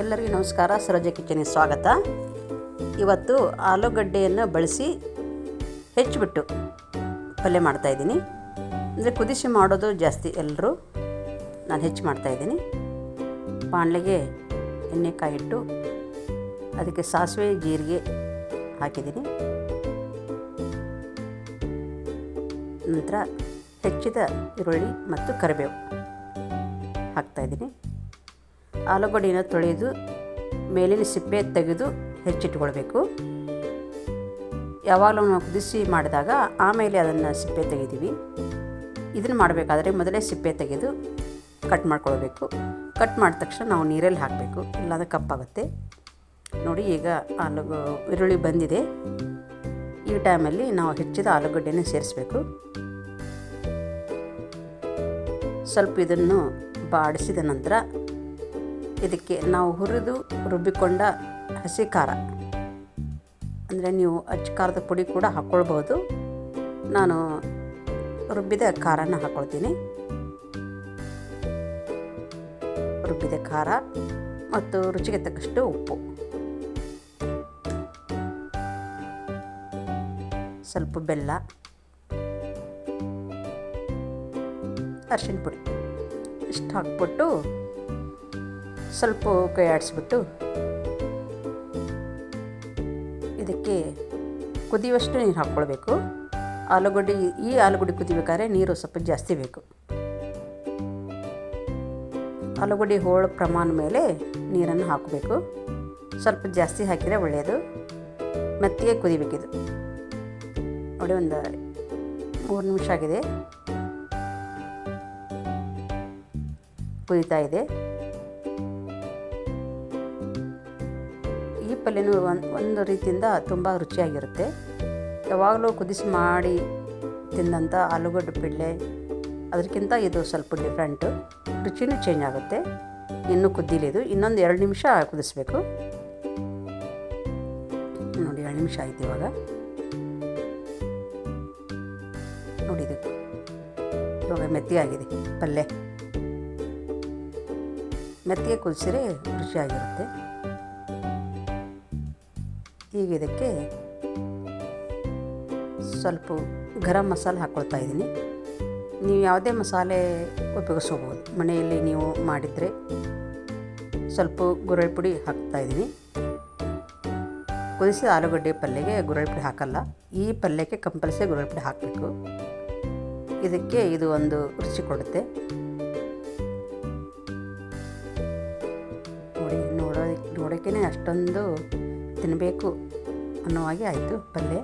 ಎಲ್ಲರಿಗೂ ನಮಸ್ಕಾರ. ಸರೋಜ ಕಿಚನಿಗೆ ಸ್ವಾಗತ. ಇವತ್ತು ಆಲೂಗಡ್ಡೆಯನ್ನು ಬಳಸಿ ಹೆಚ್ಚಿಬಿಟ್ಟು ಪಲ್ಯ ಮಾಡ್ತಾಯಿದ್ದೀನಿ ಅಂದರೆ ಕುದಿಸಿ ಮಾಡೋದು ಜಾಸ್ತಿ ಎಲ್ಲರೂ ನಾನು ಹೆಚ್ಚು ಮಾಡ್ತಾಯಿದ್ದೀನಿ ಬಾಣಲೆಗೆ ಎಣ್ಣೆ ಕಾಯಿಟ್ಟು ಅದಕ್ಕೆ ಸಾಸಿವೆ, ಜೀರಿಗೆ ಹಾಕಿದ್ದೀನಿ. ನಂತರ ಹೆಚ್ಚಿದ ಈರುಳ್ಳಿ ಮತ್ತು ಕರಿಬೇವು ಹಾಕ್ತಾಯಿದ್ದೀನಿ ಆಲೂಗಡ್ಡೆನ ತೊಳೆದು ಮೇಲಿನ ಸಿಪ್ಪೆ ತೆಗೆದು ಹೆಚ್ಚಿಟ್ಕೊಳ್ಬೇಕು. ಯಾವಾಗಲೂ ನಾವು ಕುದಿಸಿ ಮಾಡಿದಾಗ ಆಮೇಲೆ ಅದನ್ನು ಸಿಪ್ಪೆ ತೆಗಿತೀವಿ ಇದನ್ನು ಮಾಡಬೇಕಾದ್ರೆ ಮೊದಲೇ ಸಿಪ್ಪೆ ತೆಗೆದು ಕಟ್ ಮಾಡ್ಕೊಳ್ಬೇಕು. ಕಟ್ ಮಾಡಿದ ತಕ್ಷಣ ನಾವು ನೀರಲ್ಲಿ ಹಾಕಬೇಕು. ಇಲ್ಲಾಂದರೆ ಕಪ್ಪಾಗುತ್ತೆ. ನೋಡಿ, ಈಗ ಆಲೂಗು ಈರುಳ್ಳಿ ಬಂದಿದೆ. ಈ ಟೈಮಲ್ಲಿ ನಾವು ಹೆಚ್ಚಿದ ಆಲೂಗಡ್ಡೆನ ಸೇರಿಸ್ಬೇಕು. ಸ್ವಲ್ಪ ಇದನ್ನು ಬಾಡಿಸಿದ ನಂತರ ಇದಕ್ಕೆ ನಾವು ಹುರಿದು ರುಬ್ಬಿಕೊಂಡ ಹಸಿ ಖಾರ. ಅಂದರೆ ನೀವು ಅಚ್ಚ ಖಾರದ ಪುಡಿ ಕೂಡ ಹಾಕ್ಕೊಳ್ಬೋದು ನಾನು ರುಬ್ಬಿದ ಖಾರನ ಹಾಕ್ಕೊಳ್ತೀನಿ ರುಬ್ಬಿದ ಖಾರ ಮತ್ತು ರುಚಿಗೆ ತಕ್ಕಷ್ಟು ಉಪ್ಪು. ಸ್ವಲ್ಪ ಬೆಲ್ಲ. ಅರ್ಶಿನ ಪುಡಿ. ಇಷ್ಟು ಹಾಕ್ಬಿಟ್ಟು ಸ್ವಲ್ಪ ಕೈ ಆಡಿಸ್ಬಿಟ್ಟು ಇದಕ್ಕೆ ಕುದಿಯುವಷ್ಟು ನೀರು ಹಾಕ್ಕೊಳ್ಬೇಕು. ಆಲೂಗಡ್ಡೆ, ಈ ಆಲೂಗಡ್ಡೆ ಕುದಿಬೇಕಾದ್ರೆ ನೀರು ಸ್ವಲ್ಪ ಜಾಸ್ತಿ ಬೇಕು. ಆಲೂಗಡ್ಡೆ ಹೋಳ ಪ್ರಮಾಣ ಮೇಲೆ ನೀರನ್ನು ಹಾಕಬೇಕು. ಸ್ವಲ್ಪ ಜಾಸ್ತಿ ಹಾಕಿದರೆ ಒಳ್ಳೆಯದು. ಮೆತ್ತಿಗೆ ಕುದಿಬೇಕಿದು. ನೋಡಿ, ಒಂದು ಮೂರು ನಿಮಿಷ ಆಗಿದೆ. ಕುದೀತಾ ಇದೆ. ಪಲ್ಯನೂ ಒಂದು ಒಂದು ರೀತಿಯಿಂದ ತುಂಬ ರುಚಿಯಾಗಿರುತ್ತೆ. ಯಾವಾಗಲೂ ಕುದಿಸಿ ಮಾಡಿ ತಿಂದಂಥ ಆಲೂಗಡ್ಡೆ ಪಿಳ್ಳೆ ಅದಕ್ಕಿಂತ ಇದು ಸ್ವಲ್ಪ ಡಿಫ್ರೆಂಟು ರುಚಿನೂ ಚೇಂಜ್ ಆಗುತ್ತೆ. ಇನ್ನೂ ಕುದ್ದಿಲಿದು ಇನ್ನೊಂದು ಎರಡು ನಿಮಿಷ ಕುದಿಸ್ಬೇಕು. ನೋಡಿ, ಎರಡು ನಿಮಿಷ ಆಯ್ತು ಇವಾಗ. ನೋಡಿ ಇದು. ಇವಾಗ ಮೆತ್ತಿಗಾಗಿದೆ ಪಲ್ಯ ಮೆತ್ತಿಗೆ ಕುದಿಸಿದ್ರೆ ರುಚಿಯಾಗಿರುತ್ತೆ. ಈಗ ಇದಕ್ಕೆ ಸ್ವಲ್ಪ ಗರಂ ಮಸಾಲೆ ಹಾಕ್ಕೊಳ್ತಾ ಇದ್ದೀನಿ. ನೀವು ಯಾವುದೇ ಮಸಾಲೆ ಉಪಯೋಗಿಸ್ಕೋಬೋದು. ಮನೆಯಲ್ಲಿ ನೀವು ಮಾಡಿದರೆ ಸ್ವಲ್ಪ ಗುರಳ್ ಪುಡಿ ಹಾಕ್ತಾಯಿದ್ದೀನಿ ಕುದಿಸಿದ ಆಲೂಗಡ್ಡೆ ಪಲ್ಯಗೆ ಗುರಳ್ ಪುಡಿ ಹಾಕಲ್ಲ. ಈ ಪಲ್ಯಕ್ಕೆ ಕಂಪಲ್ಸರಿ ಗುರಳ್ ಪುಡಿ ಹಾಕಬೇಕು. ಇದಕ್ಕೆ ಇದು ಒಂದು ರುಚಿ ಕೊಡುತ್ತೆ. ನೋಡಿ, ನೋಡೋದಕ್ಕೆ ನೋಡೋಕ್ಕೇ ಅಷ್ಟೊಂದು ತಿನ್ನಬೇಕು ಅನ್ನೋ ಹಾಗೆ ಆಯಿತು ಪಲ್ಯ.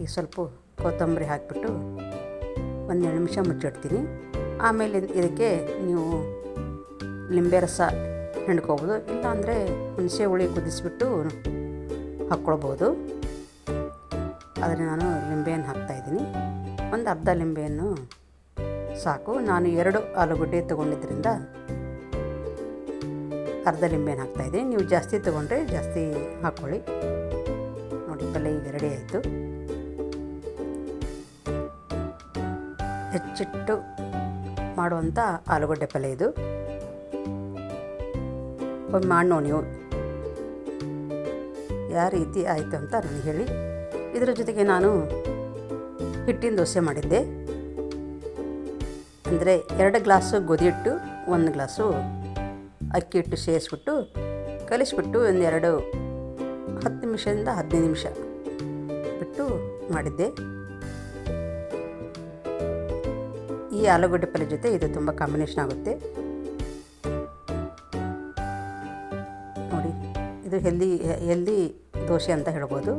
ಈಗ ಸ್ವಲ್ಪ ಕೊತ್ತಂಬರಿ ಹಾಕಿಬಿಟ್ಟು ಒಂದೆರಡು ನಿಮಿಷ ಮುಚ್ಚಿಡ್ತೀನಿ. ಆಮೇಲೆ ಇದಕ್ಕೆ ನೀವು ಲಿಂಬೆ ರಸ ಹಿಂಡ್ಕೋಬೋದು ಇಲ್ಲಾಂದರೆ ಹುಣಸೆ ಹುಳಿ ಕುದಿಸ್ಬಿಟ್ಟು ಹಾಕ್ಕೊಳ್ಬೋದು. ಆದರೆ ನಾನು ಲಿಂಬೆಯನ್ನು ಹಾಕ್ತಾಯಿದ್ದೀನಿ ಒಂದು ಅರ್ಧ ಲಿಂಬೆಯನ್ನು ಸಾಕು. ನಾನು ಎರಡು ಆಲೂಗಡ್ಡೆ ತೊಗೊಂಡಿದ್ದರಿಂದ ಅರ್ಧ ಲಿಂಬೆನ ಹಾಕ್ತಾಯಿದ್ದೀನಿ ನೀವು ಜಾಸ್ತಿ ತೊಗೊಂಡ್ರೆ ಜಾಸ್ತಿ ಹಾಕ್ಕೊಳ್ಳಿ ನೋಡಿ ಪಲ್ಯ ಈಗ ರೆಡಿ ಆಯಿತು. ಹೆಚ್ಚಿಟ್ಟು ಮಾಡುವಂಥ ಆಲೂಗಡ್ಡೆ ಪಲ್ಯ ಇದು. ಒಮ್ಮೆ ಮಾಡಿ ನೀವು? ಯಾವ ರೀತಿ ಆಯಿತು ಅಂತ ನನಗೆ ಹೇಳಿ. ಇದರ ಜೊತೆಗೆ ನಾನು ಹಿಟ್ಟಿನ ದೋಸೆ ಮಾಡಿದ್ದೆ. ಅಂದರೆ ಎರಡು ಗ್ಲಾಸು ಗೋಧಿ ಹಿಟ್ಟು ಒಂದು ಗ್ಲಾಸು ಅಕ್ಕಿ ಹಿಟ್ಟು ಸೇರಿಸ್ಬಿಟ್ಟು ಕಲಿಸ್ಬಿಟ್ಟು ಒಂದೆರಡು ಹತ್ತು ನಿಮಿಷದಿಂದ ಹದಿನೈದು ನಿಮಿಷ ಬಿಟ್ಟು ಮಾಡಿದ್ದೆ. ಈ ಆಲೂಗಡ್ಡೆ ಪಲ್ಯ ಜೊತೆ ಇದು ತುಂಬ ಕಾಂಬಿನೇಷನ್ ಆಗುತ್ತೆ. ನೋಡಿ, ಇದು ಹೆಲ್ದಿ ಹೆಲ್ದಿ ದೋಸೆ ಅಂತ ಹೇಳ್ಬೋದು.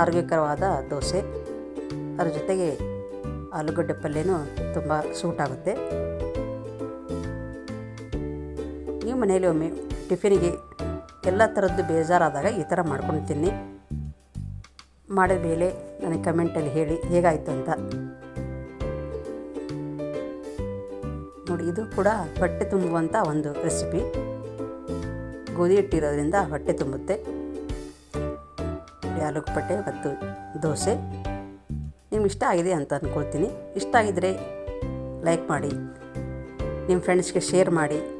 ಆರೋಗ್ಯಕರವಾದ ದೋಸೆ. ಅದರ ಜೊತೆಗೆ ಆಲೂಗಡ್ಡೆ ಪಲ್ಯನೂ ತುಂಬ ಸೂಟ್ ಆಗುತ್ತೆ. ನೀವು ಮನೆಯಲ್ಲಿ ಒಮ್ಮೆ ಟಿಫಿನಿಗೆ ಎಲ್ಲ ಥರದ್ದು ಬೇಜಾರಾದಾಗ ಈ ಥರ ಮಾಡ್ಕೊಂಡು ತಿನ್ನಿ ಮಾಡಿದ ಮೇಲೆ ನನಗೆ ಕಮೆಂಟಲ್ಲಿ ಹೇಳಿ ಹೇಗಾಯಿತು ಅಂತ. ನೋಡಿ, ಇದು ಕೂಡ ಹೊಟ್ಟೆ ತುಂಬುವಂಥ ಒಂದು ರೆಸಿಪಿ. ಗೋಧಿ ಇಟ್ಟಿರೋದ್ರಿಂದ ಹೊಟ್ಟೆ ತುಂಬುತ್ತೆ. ಪಟ್ಟೆ ಮತ್ತು ದೋಸೆ. ನಿಮ್ಗೆ ಇಷ್ಟ ಆಗಿದೆ ಅಂತ ಅಂದ್ಕೊಳ್ತೀನಿ ಇಷ್ಟ ಆಗಿದ್ರೆ ಲೈಕ್ ಮಾಡಿ. ನಿಮ್ಮ ಫ್ರೆಂಡ್ಸ್ಗೆ ಶೇರ್ ಮಾಡಿ.